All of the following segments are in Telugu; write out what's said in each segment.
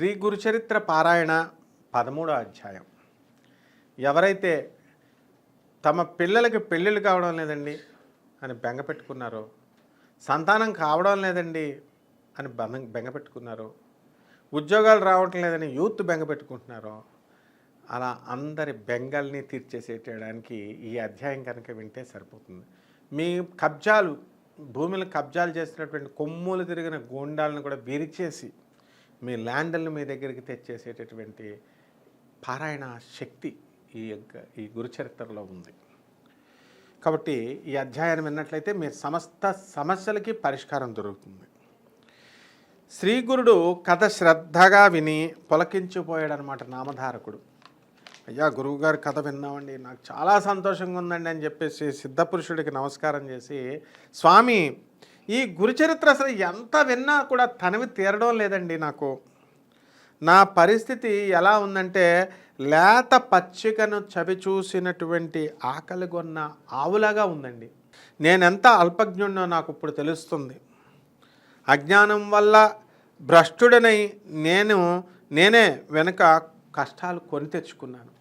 శ్రీ గురుచరిత్ర పారాయణ పదమూడో అధ్యాయం. ఎవరైతే తమ పిల్లలకి పెళ్ళిళ్ళు కావడం లేదండి అని బెంగ పెట్టుకున్నారో సంతానం కావడం లేదండి అని బెంగ బెంగ పెట్టుకున్నారో ఉద్యోగాలు రావటం లేదని యూత్ బెంగ పెట్టుకుంటున్నారో అలా అందరి బెంగల్ని తీర్చేసేయడానికి ఈ అధ్యాయం కనుక వింటే సరిపోతుంది. మీ కబ్జాలు భూమిని కబ్జాలు చేసినటువంటి కొమ్ములు తిరిగిన గోండాలను కూడా విరిచేసి మీ ల్యాండ్లను మీ దగ్గరికి తెచ్చేసేటటువంటి పారాయణ శక్తి ఈ యొక్క ఈ గురుచరిత్రలో ఉంది. కాబట్టి ఈ అధ్యాయాన్ని విన్నట్లయితే మీ సమస్త సమస్యలకి పరిష్కారం దొరుకుతుంది. శ్రీగురుడు కథ శ్రద్ధగా విని పొలకించిపోయాడనమాట నామధారకుడు. అయ్యా గురువుగారి కథ విన్నామండి నాకు చాలా సంతోషంగా ఉందండి అని చెప్పేసి సిద్ధపురుషుడికి నమస్కారం చేసి స్వామి ఈ గురుచరిత్ర అసలు ఎంత విన్నా కూడా తనవి తీరడం లేదండి నాకు. నా పరిస్థితి ఎలా ఉందంటే లేత పచ్చికను చవి చూసినటువంటి ఆకలిగొన్న ఆవులాగా ఉందండి. నేనెంత అల్పజ్ఞుడినో నాకు ఇప్పుడు తెలుస్తుంది. అజ్ఞానం వల్ల భ్రష్టుడనై నేను నేనే వెనుక కష్టాలు కొని తెచ్చుకున్నాను.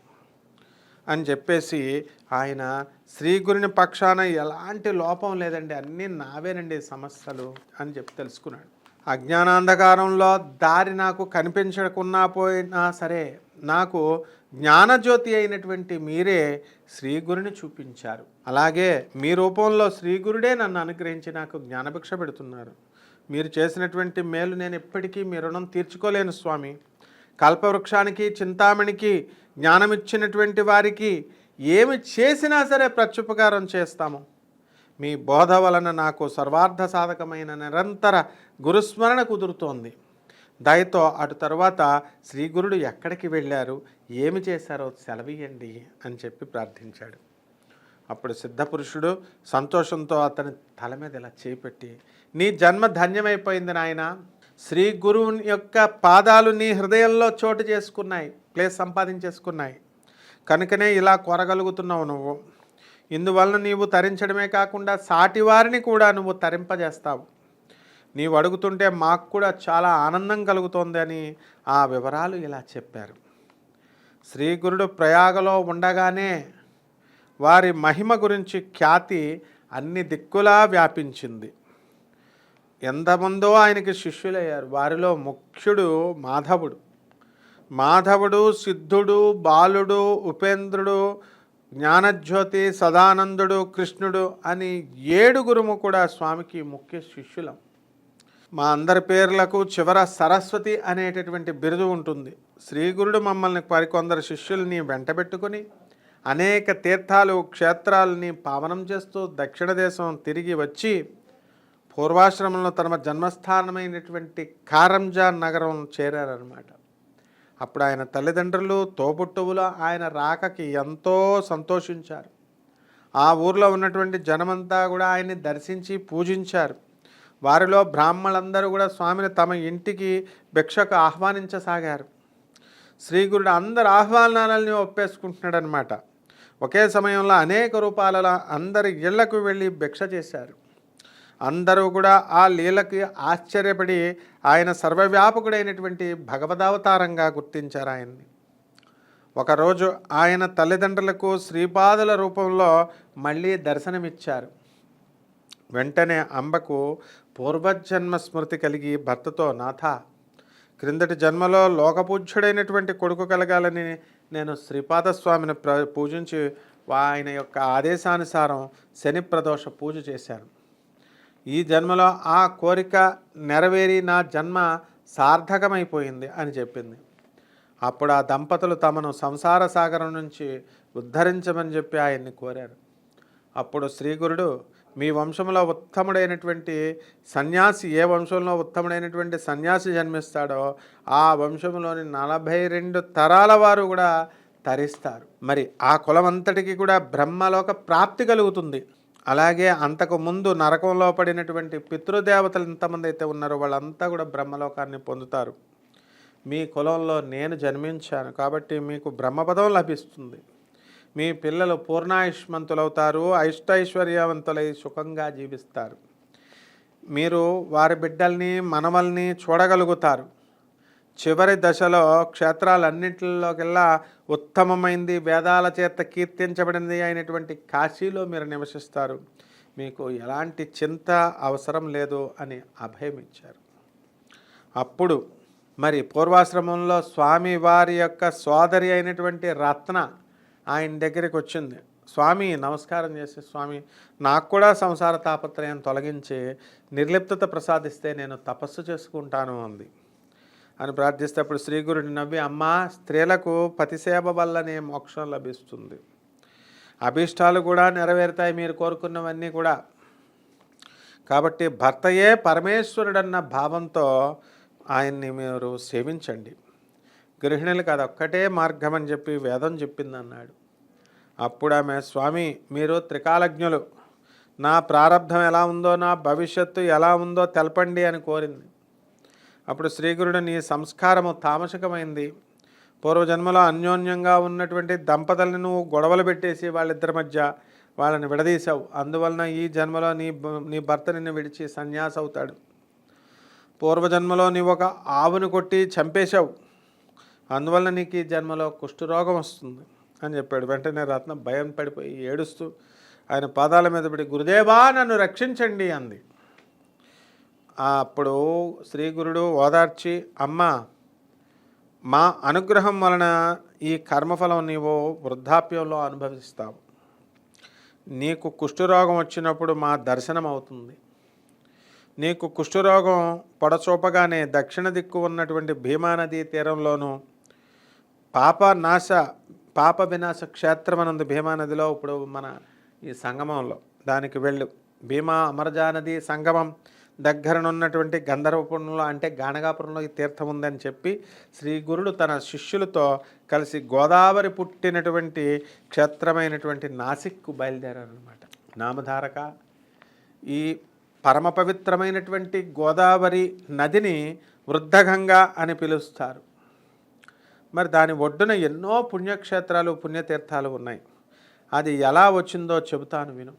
అని చెప్పేసి ఆయన శ్రీగురుని పక్షాన ఎలాంటి లోపం లేదండి అన్నీ నావేనండి సమస్యలు అని చెప్పి తెలుసుకున్నాడు. అజ్ఞానాంధకారంలో దారి నాకు కనిపించకున్నా పోయినా సరే నాకు జ్ఞానజ్యోతి అయినటువంటి మీరే శ్రీ గురిని చూపించారు. అలాగే మీ రూపంలో శ్రీగురుడే నన్ను అనుగ్రహించి నాకు జ్ఞానభిక్ష పెడుతున్నారు. మీరు చేసినటువంటి మేలు నేను ఎప్పటికీ మీ రుణం తీర్చుకోలేను స్వామి. కల్పవృక్షానికి చింతామణికి జ్ఞానమిచ్చినటువంటి వారికి ఏమి చేసినా సరే ప్రత్యుపకారం చేస్తాము. మీ బోధ వలన నాకు సర్వార్థ సాధకమైన నిరంతర గురుస్మరణ కుదురుతోంది. దయతో అటు తర్వాత శ్రీ గురుడు ఎక్కడికి వెళ్ళారు? ఏమి చేశారో సెలవియండి అని చెప్పి ప్రార్థించాడు. అప్పుడు సిద్ధపురుషుడు సంతోషంతో అతని తల మీద ఇలా చేపెట్టి నీ జన్మ ధన్యమైపోయింది నాయన. శ్రీ గురువుని యొక్క పాదాలు నీ హృదయంలో చోటు చేసుకున్నాయి. ప్లేస్ సంపాదించేసుకున్నాయి. కనుకనే ఇలా కొరగలుగుతున్నావు నువ్వు. ఇందువలన నీవు తరించడమే కాకుండా సాటివారిని కూడా నువ్వు తరింపజేస్తావు. నీవు అడుగుతుంటే మాకు కూడా చాలా ఆనందం కలుగుతోంది అని ఆ వివరాలు ఇలా చెప్పారు. శ్రీ గురుడు ప్రయాగలో ఉండగానే వారి మహిమ గురించి ఖ్యాతి అన్ని దిక్కులా వ్యాపించింది. ఎంతమందో ఆయనకి శిష్యులయ్యారు. వారిలో ముఖ్యుడు మాధవుడు. మాధవుడు సిద్ధుడు బాలుడు ఉపేంద్రుడు జ్ఞానజ్యోతి సదానందుడు కృష్ణుడు అని ఏడుగురుము కూడా స్వామికి ముఖ్య శిష్యులం. మా అందరి పేర్లకు చివర సరస్వతి అనేటటువంటి బిరుదు ఉంటుంది. శ్రీగురుడు మమ్మల్ని మరికొందరు శిష్యుల్ని వెంటబెట్టుకుని అనేక తీర్థాలు క్షేత్రాలని పావనం చేస్తూ దక్షిణ దేశం తిరిగి వచ్చి పూర్వాశ్రమంలో తమ జన్మస్థానమైనటువంటి కారంజాన్ నగరం చేరారనమాట అప్పుడు ఆయన తల్లిదండ్రులు తోబుట్టువులు ఆయన రాకకి ఎంతో సంతోషించారు. ఆ ఊర్లో ఉన్నటువంటి జనమంతా కూడా ఆయన్ని దర్శించి పూజించారు. వారిలో బ్రాహ్మణులందరూ కూడా స్వామిని తమ ఇంటికి భిక్షకు ఆహ్వానించసాగారు. శ్రీగురుడు అందరు ఆహ్వానాలని ఒప్పేసుకుంటున్నాడు అనమాట ఒకే సమయంలో అనేక రూపాలలో అందరి ఇళ్ళకు వెళ్ళి భిక్ష చేశారు. అందరూ కూడా ఆ లీలకి ఆశ్చర్యపడి ఆయన సర్వవ్యాపకుడైనటువంటి భగవదావతారంగా గుర్తించారు ఆయన్ని. ఒకరోజు ఆయన తల్లిదండ్రులకు శ్రీపాదుల రూపంలో మళ్ళీ దర్శనమిచ్చారు. వెంటనే అంబకు పూర్వజన్మ స్మృతి కలిగి భర్తతో నాథ క్రిందటి జన్మలో లోకపూజ్యుడైనటువంటి కొడుకు కలగాలని నేను శ్రీపాదస్వామిని ప్ర పూజించి ఆయన యొక్క ఆదేశానుసారం శని ప్రదోష పూజ చేశాను. ఈ జన్మలో ఆ కోరిక నెరవేరి నా జన్మ సార్థకమైపోయింది అని చెప్పింది. అప్పుడు ఆ దంపతులు తమను సంసార సాగరం నుంచి ఉద్ధరించమని చెప్పి ఆయన్ని కోరారు. అప్పుడు శ్రీగురుడు మీ వంశంలో ఉత్తముడైనటువంటి సన్యాసి ఏ వంశంలో ఉత్తముడైనటువంటి సన్యాసి జన్మిస్తాడో ఆ వంశంలోని నలభై రెండు తరాల వారు కూడా తరిస్తారు. మరి ఆ కులం అంతటికి కూడా బ్రహ్మలోక ప్రాప్తి కలుగుతుంది. అలాగే అంతకు ముందు నరకంలో పడినటువంటి పితృదేవతలు ఎంతమంది అయితే ఉన్నారో వాళ్ళంతా కూడా బ్రహ్మలోకాన్ని పొందుతారు. మీ కులంలో నేను జన్మించాను కాబట్టి మీకు బ్రహ్మపదం లభిస్తుంది. మీ పిల్లలు పూర్ణాయుష్మంతులవుతారు ఐష్టైశ్వర్యవంతులై సుఖంగా జీవిస్తారు. మీరు వారి బిడ్డల్ని మనవల్ని చూడగలుగుతారు. చివరి దశలో క్షేత్రాలన్నింటిలోకెల్లా ఉత్తమమైంది. వేదాల చేత కీర్తించబడింది అయినటువంటి కాశీలో మీరు నివసిస్తారు. మీకు ఎలాంటి చింత అవసరం లేదు అని అభయం ఇచ్చారు. అప్పుడు మరి పూర్వాశ్రమంలో స్వామి వారి యొక్క సోదరి అయినటువంటి రత్న ఆయన దగ్గరికి వచ్చింది. స్వామి నమస్కారం చేసి స్వామి నాకు కూడా సంసార తాపత్రయం తొలగించి నిర్లిప్తత ప్రసాదిస్తే నేను తపస్సు చేసుకుంటాను అంది. అని ప్రార్థిస్తేప్పుడు శ్రీగురుని నవ్వి అమ్మ స్త్రీలకు పతిసేవ వల్లనే మోక్షం లభిస్తుంది. అభీష్టాలు కూడా నెరవేరుతాయి మీరు కోరుకున్నవన్నీ కూడా. కాబట్టి భర్తయే పరమేశ్వరుడన్న భావంతో ఆయన్ని మీరు సేవించండి. గృహిణులకు అదొక్కటే మార్గం అని చెప్పి వేదం చెప్పింది అన్నాడు అప్పుడు ఆమె స్వామి మీరు త్రికాలజ్ఞులు. నా ప్రారంధం ఎలా ఉందో నా భవిష్యత్తు ఎలా ఉందో తెలపండి అని కోరింది. అప్పుడు శ్రీగురుడు నీ సంస్కారము తామసకమైంది. పూర్వజన్మలో అన్యోన్యంగా ఉన్నటువంటి దంపతులను నువ్వు గొడవలు పెట్టేసి వాళ్ళిద్దరి మధ్య వాళ్ళని విడదీశావు. అందువలన ఈ జన్మలో నీ నీ భర్త నిన్ను విడిచి సన్యాస అవుతాడు పూర్వజన్మలో నీవు ఒక ఆవును కొట్టి చంపేశావు. అందువల్ల నీకు ఈ జన్మలో కుష్ఠరోగం వస్తుంది అని చెప్పాడు. వెంటనే రత్న భయం పడిపోయి ఏడుస్తూ ఆయన పాదాల మీద పడి గురుదేవా నన్ను రక్షించండి అంది. అప్పుడు శ్రీ గురుడు ఓదార్చి అమ్మ మా అనుగ్రహం వలన ఈ కర్మఫలం నీవు వృద్ధాప్యంలో అనుభవిస్తావు. నీకు కుష్ఠరోగం వచ్చినప్పుడు మా దర్శనం అవుతుంది నీకు కుష్ఠరోగం పొడచూపగానే దక్షిణ దిక్కు ఉన్నటువంటి భీమానదీ తీరంలోనూ పాప నాశ పాప వినాశ క్షేత్రమనుంది భీమానదిలో ఇప్పుడు మన ఈ సంగమంలో దానికి వెళ్ళు. భీమా అమరజానది సంగమం దగ్గరనున్నటువంటి గంధర్వపురంలో అంటే గానగాపురంలో ఈ తీర్థం ఉందని చెప్పి శ్రీ గురుడు తన శిష్యులతో కలిసి గోదావరి పుట్టినటువంటి క్షేత్రమైనటువంటి నాసిక్కు బయలుదేరారనమాట నామధారక ఈ పరమ పవిత్రమైనటువంటి గోదావరి నదిని వృద్ధగంగా అని పిలుస్తారు. మరి దాని ఒడ్డున ఎన్నో పుణ్యక్షేత్రాలు పుణ్యతీర్థాలు ఉన్నాయి. అది ఎలా వచ్చిందో చెబుతాను విను.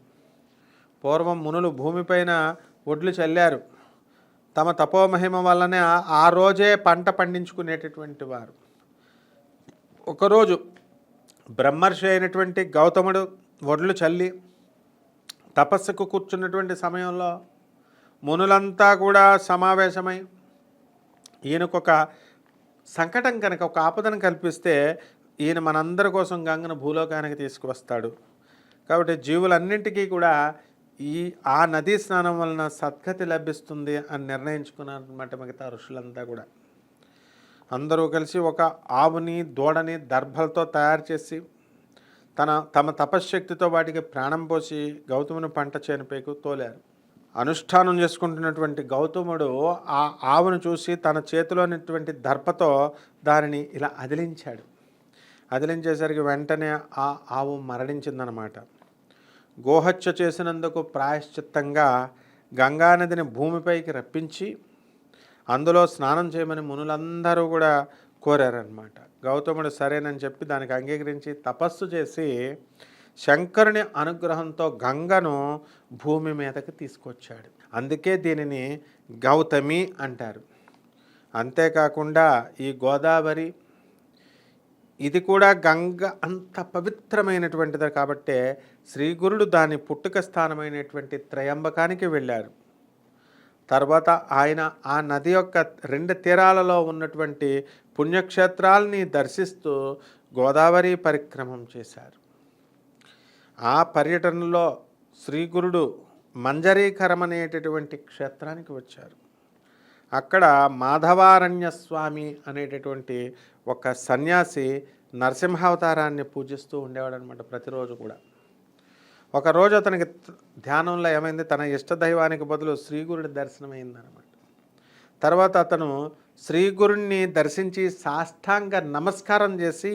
పూర్వం మునులు భూమిపైన ఒడ్లు చల్లారు. తమ తపోమహిమ వల్లనే ఆ- రోజే పంట పండించుకునేటటువంటి వారు. ఒకరోజు బ్రహ్మర్షి అయినటువంటి గౌతముడు ఒడ్లు చల్లి తపస్సుకు కూర్చున్నటువంటి సమయంలో మునులంతా కూడా సమావేశమై ఈయనకొక సంకటం కనుక ఒక ఆపదను కల్పిస్తే ఈయన మనందరి కోసం గంగను భూలోకానికి తీసుకువస్తాడు. కాబట్టి జీవులన్నింటికీ కూడా ఈ ఆ నదీ స్నానం వలన సద్గతి లభిస్తుంది అని నిర్ణయించుకున్నారనమాట మిగతా ఋషులంతా కూడా. అందరూ కలిసి ఒక ఆవుని దూడని దర్భలతో తయారు చేసి తన తమ తపశ్శక్తితో వాటికి ప్రాణం పోసి గౌతముని పంట చేనుపైకు తోలారు. అనుష్ఠానం చేసుకుంటున్నటువంటి గౌతముడు ఆ ఆవును చూసి తన చేతిలోనటువంటి దర్భతో దానిని ఇలా అదిలించాడు. అదిలించేసరికి వెంటనే ఆ ఆవు మరణించిందనమాట గోహత్య చేసినందుకు ప్రాయశ్చిత్తంగా గంగానదిని భూమిపైకి రప్పించి అందులో స్నానం చేయమని మునులందరూ కూడా కోరారనమాట గౌతముడు సరేనని చెప్పి దానికి అంగీకరించి తపస్సు చేసి శంకరుని అనుగ్రహంతో గంగను భూమి మీదకి తీసుకొచ్చాడు. అందుకే దీనిని గౌతమి అంటారు. అంతేకాకుండా ఈ గోదావరి ఇది కూడా గంగ అంత పవిత్రమైనటువంటిది కాబట్టే శ్రీగురుడు దాని పుట్టుక స్థానమైనటువంటి త్రయంబకానికి వెళ్ళారు. తర్వాత ఆయన ఆ నది యొక్క రెండు తీరాలలో ఉన్నటువంటి పుణ్యక్షేత్రాలని దర్శిస్తూ గోదావరి పరిక్రమం చేశారు. ఆ పర్యటనలో శ్రీగురుడు మంజరీకరం అనేటటువంటి క్షేత్రానికి వచ్చారు. అక్కడ మాధవారణ్య స్వామి అనేటటువంటి ఒక సన్యాసి నరసింహావతారాన్ని పూజిస్తూ ఉండేవాడు అనమాట ప్రతిరోజు కూడా. ఒకరోజు అతనికి ధ్యానంలో ఏమైంది? తన ఇష్టదైవానికి బదులు శ్రీగురుడి దర్శనమైందనమాట తర్వాత అతను శ్రీగురుణ్ణి దర్శించి సాష్టాంగ నమస్కారం చేసి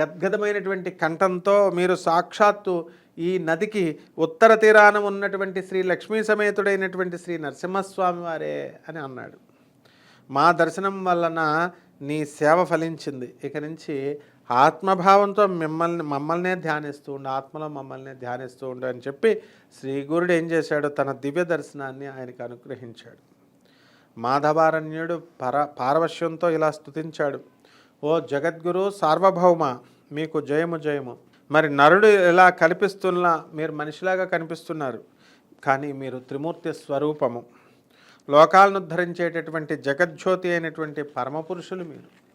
గద్గదమైనటువంటి కంఠంతో మీరు సాక్షాత్తు ఈ నదికి ఉత్తర తీరాన ఉన్నటువంటి శ్రీ లక్ష్మీ సమేతుడైనటువంటి శ్రీ నరసింహస్వామి వారే అని అన్నాడు. మా దర్శనం వలన నీ సేవ ఫలించింది. ఇక నుంచి ఆత్మభావంతో మిమ్మల్ని మమ్మల్నే ధ్యానిస్తూ ఉండు ఆత్మలో మమ్మల్ని ధ్యానిస్తూ ఉండు అని చెప్పి శ్రీ గురుడు ఏం చేశాడు? తన దివ్య దర్శనాన్ని ఆయనకు అనుగ్రహించాడు. మాధవారణ్యుడు పర పారవశ్యంతో ఇలా స్తుతించాడు. ఓ జగద్గురు సార్వభౌమ మీకు జయము జయము. మరి నరుడు ఇలా కనిపిస్తున్నా మీరు మనిషిలాగా కనిపిస్తున్నారు. కానీ మీరు త్రిమూర్తి స్వరూపము. లోకాలను ఉద్ధరించేటటువంటి జగజ్యోతి అయినటువంటి పరమపురుషులు మీరు.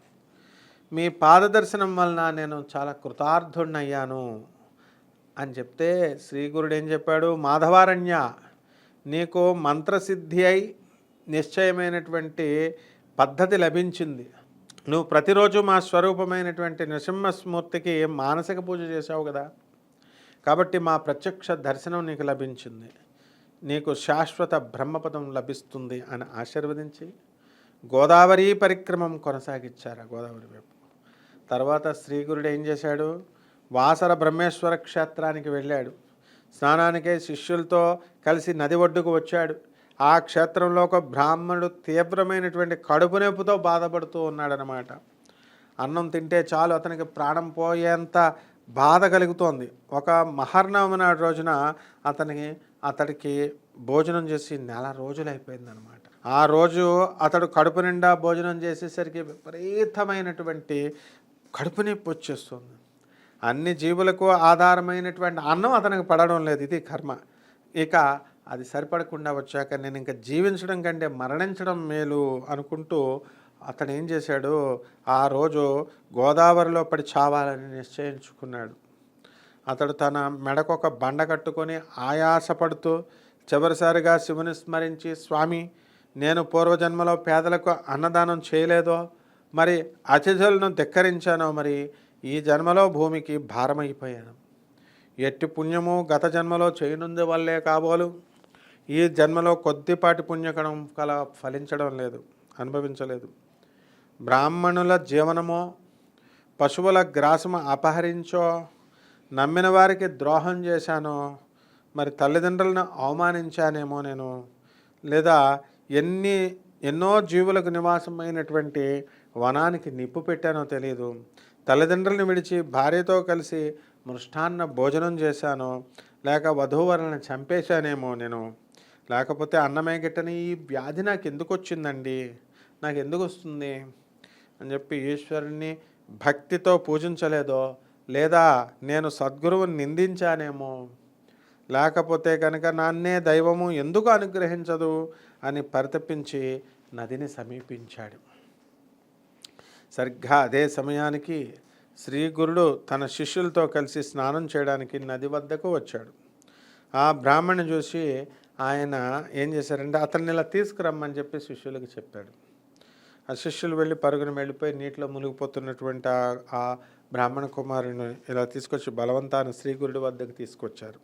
మీ పాదదర్శనం వలన నేను చాలా కృతార్థుణ్ణయ్యాను అని చెప్తే శ్రీగురుడు ఏం చెప్పాడు? మాధవారణ్య నీకు మంత్రసిద్ధి అయి నిశ్చయమైనటువంటి పద్ధతి లభించింది. నువ్వు ప్రతిరోజు మా స్వరూపమైనటువంటి నృసింహస్మూర్తికి మానసిక పూజ చేశావు కదా? కాబట్టి మా ప్రత్యక్ష దర్శనం నీకు లభించింది. నీకు శాశ్వత బ్రహ్మపదం లభిస్తుంది అని ఆశీర్వదించి గోదావరి పరిక్రమం కొనసాగించారు గోదావరి వైపు. తర్వాత శ్రీగురుడు ఏం చేశాడు? వాసర బ్రహ్మేశ్వర క్షేత్రానికి వెళ్ళాడు. స్నానానికే శిష్యులతో కలిసి నది ఒడ్డుకు వచ్చాడు. ఆ క్షేత్రంలో ఒక బ్రాహ్మణుడు తీవ్రమైనటువంటి కడుపు నొప్పితో బాధపడుతూ ఉన్నాడనమాట అన్నం తింటే చాలు అతనికి ప్రాణం పోయేంత బాధ కలుగుతోంది. ఒక మహర్నవమి నాడు రోజున అతనికి అతడికి భోజనం చేసి నెల రోజులు అయిపోయిందనమాట ఆ రోజు అతడు కడుపు నిండా భోజనం చేసేసరికి విపరీతమైనటువంటి కడుపు నొప్పి వచ్చేస్తుంది. అన్ని జీవులకు ఆధారమైనటువంటి అన్నం అతనికి పడడం లేదు ఇది కర్మ. ఇక అది సరిపడకుండా వచ్చాక నేను ఇంకా జీవించడం కంటే మరణించడం మేలు అనుకుంటూ అతను ఏం చేశాడు? ఆ రోజు గోదావరిలో పడి చావాలని నిశ్చయించుకున్నాడు. అతడు తన మెడకు ఒక బండ కట్టుకొని ఆయాసపడుతూ చివరిసారిగా శివుని స్మరించి స్వామి నేను పూర్వజన్మలో పేదలకు అన్నదానం చేయలేదో? మరి అతిథులను ధిక్కరించానో మరి ఈ జన్మలో భూమికి భారమైపోయాను. ఎట్టి పుణ్యము గత జన్మలో చేయనుంది వల్లే కాబోలు. ఈ జన్మలో కొద్దిపాటి పుణ్యకణం కల ఫలించడం లేదు అనుభవించలేదు. బ్రాహ్మణుల జీవనమో పశువుల గ్రాసము అపహరించో నమ్మిన వారికి ద్రోహం చేశానో మరి తల్లిదండ్రులను అవమానించానేమో నేను లేదా ఎన్ని ఎన్నో జీవులకు నివాసమైనటువంటి వనానికి నిప్పు పెట్టానో తెలియదు తల్లిదండ్రులను విడిచి భార్యతో కలిసి మృష్టాన్న భోజనం చేశానో లేక వధూవరులను చంపేశానేమో నేను. లేకపోతే అన్నమే గిట్టని ఈ వ్యాధి నాకు ఎందుకు వచ్చిందండి నాకు ఎందుకు వస్తుంది అని చెప్పి ఈశ్వరుణ్ణి భక్తితో పూజించలేదో లేదా నేను సద్గురువుని నిందించానేమో? లేకపోతే కనుక నాన్నే దైవము ఎందుకు అనుగ్రహించదు? అని పరితపించి నదిని సమీపించాడు. సరిగ్గా అదే సమయానికి శ్రీ గురుడు తన శిష్యులతో కలిసి స్నానం చేయడానికి నది వద్దకు వచ్చాడు. ఆ బ్రాహ్మణ్ని చూసి ఆయన ఏం చేశారంటే అతన్ని ఇలా తీసుకురమ్మని చెప్పి శిష్యులకు చెప్పాడు. ఆ శిష్యులు వెళ్ళి పరుగున వెళ్ళిపోయి నీటిలో మునిగిపోతున్నటువంటి ఆ- బ్రాహ్మణ కుమారుని ఇలా తీసుకొచ్చి బలవంతాన్ని శ్రీగురుడి వద్దకు తీసుకొచ్చారు.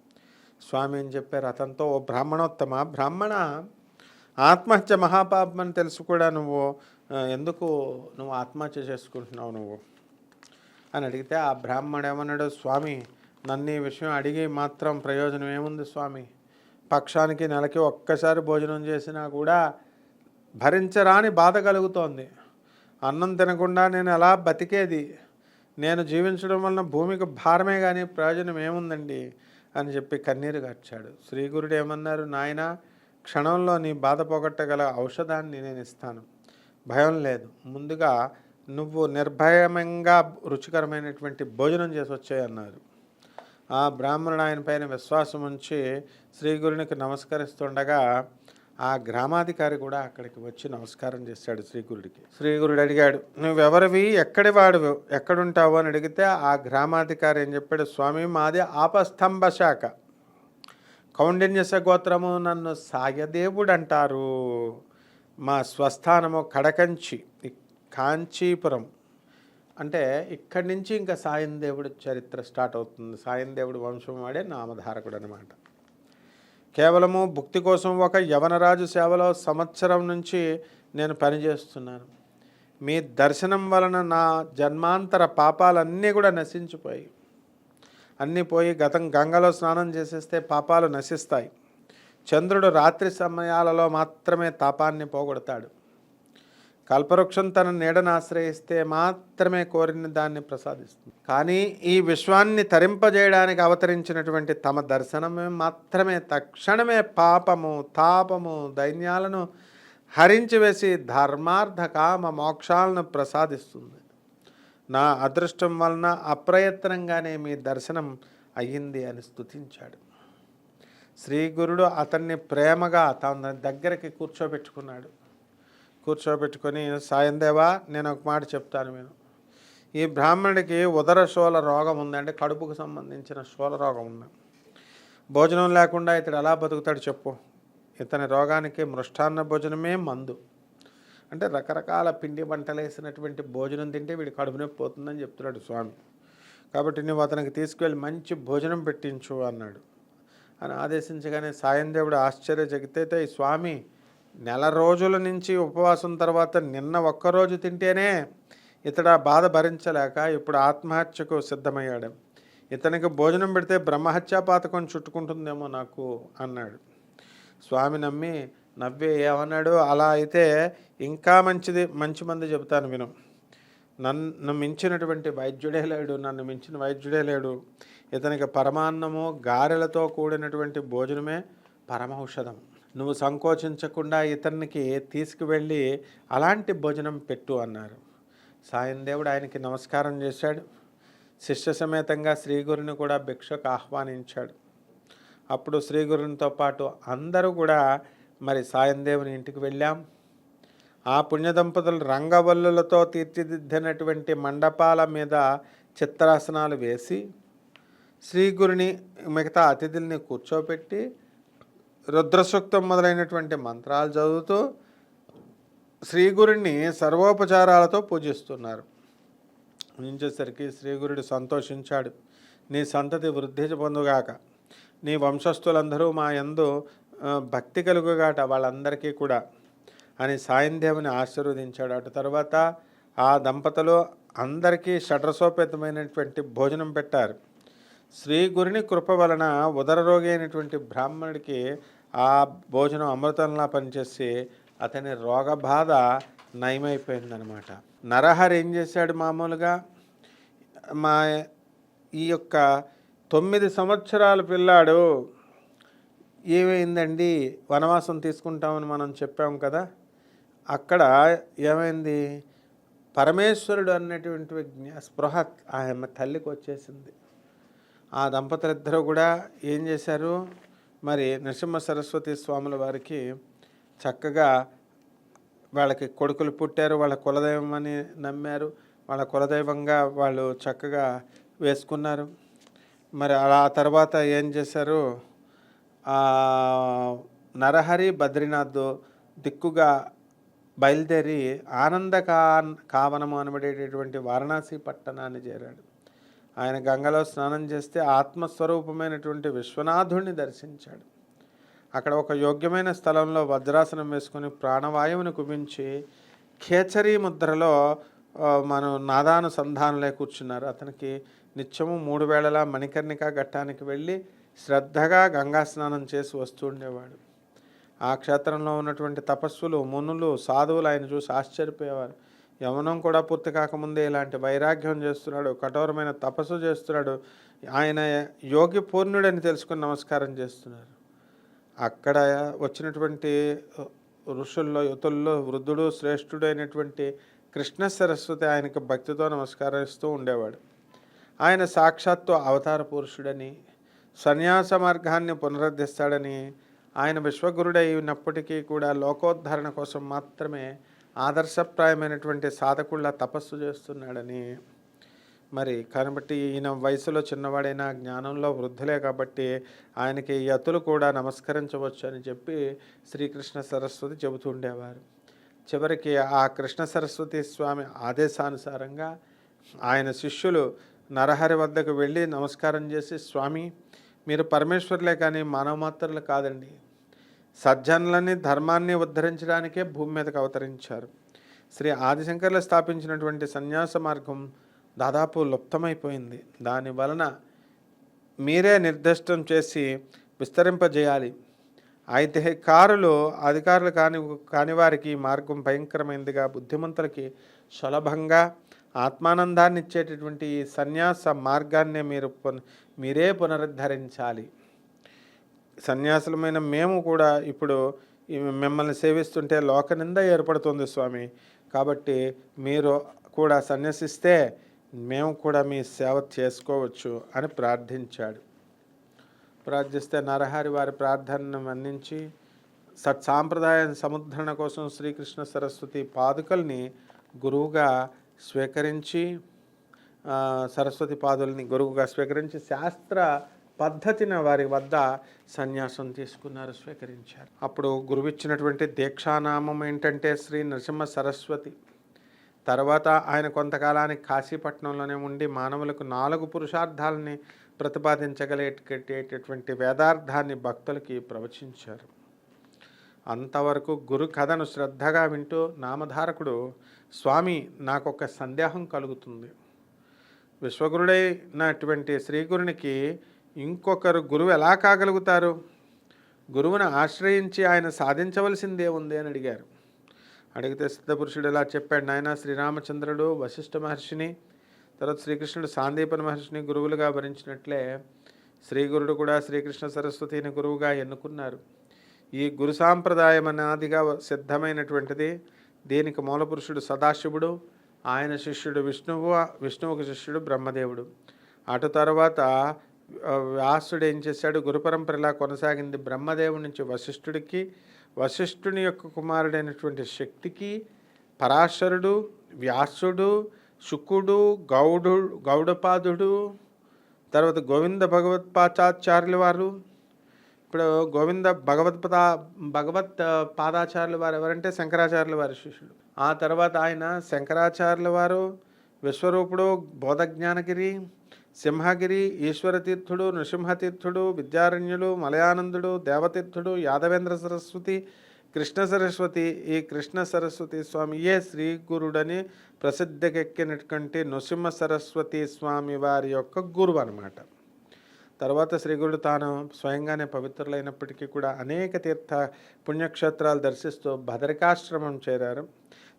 స్వామి అని చెప్పారు? అతనితో ఓ బ్రాహ్మణోత్తమ బ్రాహ్మణ ఆత్మహత్య మహాపాపం అని తెలుసు కూడా నువ్వు. ఎందుకు నువ్వు ఆత్మహత్య చేసుకుంటున్నావు నువ్వు? అని అడిగితే ఆ బ్రాహ్మడు ఏమన్నాడు స్వామి నన్ను ఈ విషయం అడిగి మాత్రం ప్రయోజనం ఏముంది స్వామి? పక్షానికి నెలకి ఒక్కసారి భోజనం చేసినా కూడా భరించరాని బాధ కలుగుతోంది. అన్నం తినకుండా నేను ఎలా బతికేది? నేను జీవించడం వలన భూమికి భారమే కానీ ప్రయోజనం ఏముందండి? అని చెప్పి కన్నీరు కార్చాడు శ్రీ గురుడు ఏమన్నారు నాయన క్షణంలో నీ బాధ పోగొట్టగల ఔషధాన్ని నేను ఇస్తాను. భయం లేదు. ముందుగా నువ్వు నిర్భయంగా రుచికరమైనటువంటి భోజనం చేసి వచ్చాయన్నారు ఆ బ్రాహ్మణుడు ఆయన పైన విశ్వాసం ఉంచి శ్రీ గురునికి నమస్కరిస్తుండగా ఆ గ్రామాధికారి కూడా అక్కడికి వచ్చి నమస్కారం చేశాడు శ్రీగురుడికి శ్రీగురుడు అడిగాడు నువ్వెవరివి? ఎక్కడి వాడువు? ఎక్కడుంటావు? అని అడిగితే ఆ గ్రామాధికారి ఏం చెప్పాడు స్వామి మాది ఆపస్తంభ శాఖ. కౌండిన్యస గోత్రము నన్ను సాయదేవుడు అంటారు మా స్వస్థానము కడకంచి కాంచీపురం. అంటే ఇక్కడి నుంచి ఇంకా సాయం దేవుడి చరిత్ర స్టార్ట్ అవుతుంది. సాయం దేవుడి వంశం వాడే నామధారకుడు అనమాట కేవలము భుక్తి కోసం ఒక యవనరాజు సేవలో సంవత్సరం నుంచి నేను పనిచేస్తున్నాను. మీ దర్శనం వలన నా జన్మాంతర పాపాలన్నీ కూడా నశించిపోయి అన్నీ పోయి గతం గంగలో స్నానం చేసేస్తే పాపాలు నశిస్తాయి. చంద్రుడు రాత్రి సమయాలలో మాత్రమే తాపాన్ని పోగొడతాడు. కల్పవృక్షం తన నీడను ఆశ్రయిస్తే మాత్రమే కోరిన దాన్ని ప్రసాదిస్తుంది. కానీ ఈ విశ్వాన్ని తరింపజేయడానికి అవతరించినటువంటి తమ దర్శనమే మాత్రమే. తక్షణమే పాపము తాపము దైన్యాలను హరించి వేసి ధర్మార్థ కామ మోక్షాలను ప్రసాదిస్తుంది. నా అదృష్టం వలన అప్రయత్నంగానే మీ దర్శనం అయ్యింది అని స్తుతించాడు. శ్రీ గురుడు అతన్ని ప్రేమగా తన దగ్గరికి కూర్చోబెట్టుకున్నాడు. కూర్చోబెట్టుకొని సాయందేవా నేను ఒక మాట చెప్తాను నేను ఈ బ్రాహ్మణుడికి ఉదర శోల రోగం ఉంది అంటే కడుపుకు సంబంధించిన శోల రోగం ఉంది. భోజనం లేకుండా ఇతడు ఎలా బతుకుతాడు చెప్పు. ఇతని రోగానికి మృష్టాన్న భోజనమే మందు. అంటే రకరకాల పిండి వంటలు వేసినటువంటి భోజనం తింటే వీడి కడుపు నొప్పి పోతుందని చెప్తున్నాడు స్వామి. కాబట్టి నువ్వు అతనికి తీసుకువెళ్ళి మంచి భోజనం పెట్టించు అన్నాడు. అని ఆదేశించగానే సాయం దేవుడు ఆశ్చర్యచకితే ఈ స్వామి నెల రోజుల నుంచి ఉపవాసం తర్వాత నిన్న ఒక్కరోజు తింటేనే ఇతడు బాధ భరించలేక ఇప్పుడు ఆత్మహత్యకు సిద్ధమయ్యాడు. ఇతనికి భోజనం పెడితే బ్రహ్మహత్యా పాతకం చుట్టుకుంటుందేమో నాకు అన్నాడు. స్వామి నమ్మి నవ్వి ఏమన్నాడు? అలా అయితే ఇంకా మంచిది మంచి మంది చెబుతాను విను. నన్ను మించినటువంటి వైద్యుడే లేడు నన్ను మించిన వైద్యుడే లేడు. ఇతనికి పరమాన్నము గారెలతో కూడినటువంటి భోజనమే పరమౌషధం. నువ్వు సంకోచించకుండా ఇతనికి తీసుకువెళ్ళి అలాంటి భోజనం పెట్టు అన్నారు. సాయం దేవుడు ఆయనకి నమస్కారం చేశాడు. శిష్య సమేతంగా శ్రీగురుని కూడా భిక్షకు ఆహ్వానించాడు. అప్పుడు శ్రీగురునితో పాటు అందరూ కూడా మరి సాయం దేవుని ఇంటికి వెళ్ళాం. ఆ పుణ్య దంపతులు రంగవల్లులతో తీర్చిదిద్దినటువంటి మండపాల మీద చిత్రాసనాలు వేసి శ్రీగురుని మిగతా అతిథుల్ని కూర్చోపెట్టి రుద్రసూక్తం మొదలైనటువంటి మంత్రాలు చదువుతూ శ్రీగురుని సర్వోపచారాలతో పూజిస్తున్నారు. ఉంచేసరికి శ్రీగురుడు సంతోషించాడు. నీ సంతతి వృద్ధి పొందుగాక. నీ వంశస్థులందరూ మా యందు భక్తి కలుగుగాట వాళ్ళందరికీ కూడా అని సాయందేవుని ఆశీర్వదించాడు. అటు తర్వాత ఆ దంపతులు అందరికీ షడ్రసోపేతమైనటువంటి భోజనం పెట్టారు. శ్రీ గురుని కృప వలన ఉదర రోగి అయినటువంటి బ్రాహ్మణుడికి ఆ భోజనం అమృతంలా పనిచేసి అతని రోగ బాధ నయమైపోయిందనమాట. నరహరి ఏం చేశాడు మామూలుగా? మా ఈ యొక్క తొమ్మిది సంవత్సరాల పిల్లాడు ఏమైందండి? వనవాసం తీసుకుంటామని మనం చెప్పాం కదా? అక్కడ ఏమైంది? పరమేశ్వరుడు అన్నటువంటి జ్ఞా స్పృహ ఆమె తల్లికి వచ్చేసింది. ఆ దంపతులిద్దరూ కూడా ఏం చేశారు? మరి నరసింహ సరస్వతి స్వాముల వారికి చక్కగా వాళ్ళకి కొడుకులు పుట్టారు వాళ్ళ కులదైవం అని నమ్మారు వాళ్ళ కులదైవంగా వాళ్ళు చక్కగా వేసుకున్నారు. మరి అలా ఆ తర్వాత ఏం చేశారు? ఆ, నరహరి బద్రీనాథ్ దిక్కుగా బయలుదేరి ఆనంద కావనము అనబడేటటువంటి వారణాసి పట్టణాన్ని చేరాడు. ఆయన గంగలో స్నానం చేస్తే ఆత్మస్వరూపమైనటువంటి విశ్వనాథుడిని దర్శించాడు. అక్కడ ఒక యోగ్యమైన స్థలంలో వజ్రాసనం వేసుకొని ప్రాణవాయువుని కుమించి ఖేచరీ ముద్రలో మనం నాదానుసంధానంలో కూర్చున్నారు. అతనికి నిత్యము మూడు వేళలా మణికర్ణిక ఘట్టానికి వెళ్ళి శ్రద్ధగా గంగా స్నానం చేసి వస్తూ ఉండేవాడు. ఆ క్షేత్రంలో ఉన్నటువంటి తపస్సులు మునులు సాధువులు ఆయన చూసి ఆశ్చర్యపోయేవారు. యవనం కూడా పూర్తి కాకముందే ఇలాంటి వైరాగ్యం చేస్తున్నాడు కఠోరమైన తపస్సు చేస్తున్నాడు. ఆయన యోగి పూర్ణుడని తెలుసుకుని నమస్కారం చేస్తున్నారు. అక్కడ వచ్చినటువంటి ఋషుల్లో యుతుల్లో వృద్ధుడు శ్రేష్ఠుడైనటువంటి కృష్ణ సరస్వతి ఆయనకు భక్తితో నమస్కరిస్తూ ఉండేవాడు. ఆయన సాక్షాత్తు అవతార పురుషుడని సన్యాస మార్గాన్ని పునరుద్ధరిస్తాడని ఆయన విశ్వగురుడై ఉన్నప్పటికీ కూడా లోకోద్ధరణ కోసం మాత్రమే ఆదర్శప్రాయమైనటువంటి సాధకుళ్ళ తపస్సు చేస్తున్నాడని. మరి కాబట్టి ఈయన వయసులో చిన్నవాడైన జ్ఞానంలో వృద్ధులే కాబట్టి ఆయనకి యతులు కూడా నమస్కరించవచ్చు అని చెప్పి శ్రీకృష్ణ సరస్వతి చెబుతూ ఉండేవారు. చివరికి ఆ కృష్ణ సరస్వతి స్వామి ఆదేశానుసారంగా ఆయన శిష్యులు నరహరి వద్దకు వెళ్ళి నమస్కారం చేసి స్వామి మీరు పరమేశ్వరులే కానీ మానవ మాత్రులు కాదండి. సజ్జనులని ధర్మాన్ని ఉద్ధరించడానికే భూమి మీదకు అవతరించారు. శ్రీ ఆదిశంకర్లు స్థాపించినటువంటి సన్యాస మార్గం దాదాపు లుప్తమైపోయింది. దాని వలన మీరే నిర్దిష్టం చేసి విస్తరింపజేయాలి. అయితే కారులు అధికారులు కాని కాని వారికి మార్గం భయంకరమైనదిగా బుద్ధిమంతులకి సులభంగా ఆత్మానందాన్ని ఇచ్చేటటువంటి ఈ సన్యాస మార్గాన్ని మీరు పున మీరే పునరుద్ధరించాలి. సన్యాసులమైన మేము కూడా ఇప్పుడు మిమ్మల్ని సేవిస్తుంటే లోక నింద ఏర్పడుతుంది స్వామి. కాబట్టి మీరు కూడా సన్యసిస్తే మేము కూడా మీ సేవ చేసుకోవచ్చు అని ప్రార్థించాడు. ప్రార్థిస్తే నరహరి వారి ప్రార్థనను మన్నించి సత్సాంప్రదాయ సముద్రణ కోసం శ్రీకృష్ణ సరస్వతి పాదుకల్ని గురువుగా స్వీకరించి సరస్వతి పాదుల్ని గురువుగా స్వీకరించి శాస్త్ర పద్ధతిన వారి వద్ద సన్యాసం తీసుకున్నారు స్వీకరించారు. అప్పుడు గురువు ఇచ్చినటువంటి దీక్షానామం ఏంటంటే శ్రీ నరసింహ సరస్వతి. తర్వాత ఆయన కొంతకాలానికి కాశీపట్నంలోనే ఉండి మానవులకు నాలుగు పురుషార్థాలని ప్రతిపాదించగలిగేటటువంటి వేదార్థాన్ని భక్తులకి ప్రవచించారు. అంతవరకు గురు కథను శ్రద్ధగా వింటూ నామధారకుడు స్వామి నాకు ఒక సందేహం కలుగుతుంది. విశ్వగురుడైనటువంటి శ్రీగురునికి ఇంకొకరు గురువు ఎలా కాగలుగుతారు? గురువును ఆశ్రయించి ఆయన సాధించవలసిందే ఉంది అని అడిగారు. అడిగితే సిద్ధపురుషుడు ఇలా చెప్పాడు నాయన శ్రీరామచంద్రుడు వశిష్ఠ మహర్షిని తర్వాత శ్రీకృష్ణుడు సాందీపన మహర్షిని గురువులుగా భరించినట్లే శ్రీగురుడు కూడా శ్రీకృష్ణ సరస్వతిని గురువుగా ఎన్నుకున్నారు. ఈ గురు సాంప్రదాయం అనాదిగా సిద్ధమైనటువంటిది. దీనికి మూలపురుషుడు సదాశివుడు ఆయన శిష్యుడు విష్ణువు విష్ణువుకు శిష్యుడు బ్రహ్మదేవుడు. అటు తర్వాత వ్యాసుడు ఏం చేశాడు? గురుపరంపరలా కొనసాగింది బ్రహ్మదేవుడి నుంచి వశిష్ఠుడికి. వశిష్ఠుని యొక్క కుమారుడైనటువంటి శక్తికి పరాశరుడు వ్యాసుడు శుకుడు గౌడు గౌడపాదుడు తర్వాత గోవింద భగవత్పాచాచార్యుల వారు. ఇప్పుడు గోవింద భగవత్పద భగవత్ పాదాచార్యుల వారు ఎవరంటే శంకరాచార్యుల వారి శిష్యుడు. ఆ తర్వాత ఆయన శంకరాచార్యుల వారు విశ్వరూపుడు బోధజ్ఞానగిరి సింహగిరి ఈశ్వరతీర్థుడు నృసింహతీర్థుడు విద్యారణ్యుడు మలయానందుడు దేవతీర్థుడు యాదవేంద్ర సరస్వతి కృష్ణ సరస్వతి. ఈ కృష్ణ సరస్వతి స్వామియే శ్రీ గురుడని ప్రసిద్ధికెక్కినటువంటి నృసింహ సరస్వతి స్వామి వారి యొక్క గురువు అన్నమాట. తర్వాత శ్రీగురుడు తాను స్వయంగానే పవిత్రులైనప్పటికీ కూడా అనేక తీర్థ పుణ్యక్షేత్రాలు దర్శిస్తూ భద్రికాశ్రమం చేరారు.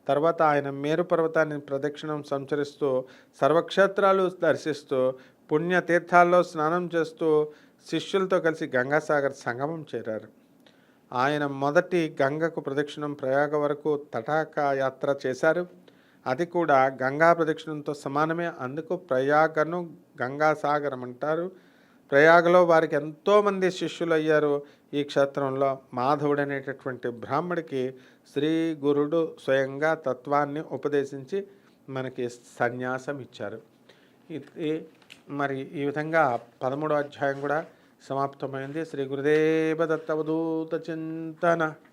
తర్వాత ఆయన మేరు పర్వతాన్ని ప్రదక్షిణం సంచరిస్తూ సర్వక్షేత్రాలు దర్శిస్తూ పుణ్యతీర్థాల్లో స్నానం చేస్తూ శిష్యులతో కలిసి గంగాసాగర్ సంగమం చేరారు. ఆయన మొదటి గంగకు ప్రదక్షిణం ప్రయాగ వరకు తటాక యాత్ర చేశారు. అది కూడా గంగా ప్రదక్షిణంతో సమానమే. అందుకు ప్రయాగను గంగాసాగరం అంటారు. ప్రయాగలో వారికి ఎంతోమంది శిష్యులు అయ్యారు. ఈ క్షేత్రంలో మాధవుడు అనేటటువంటి బ్రాహ్మడికి శ్రీ గురుడు స్వయంగా తత్వాన్ని ఉపదేశించి మనకి సన్యాసం ఇచ్చారు. ఇది మరి ఈ విధంగా పదమూడో అధ్యాయం కూడా సమాప్తమైంది. శ్రీ గురుదేవ దత్తవధూత చింతన.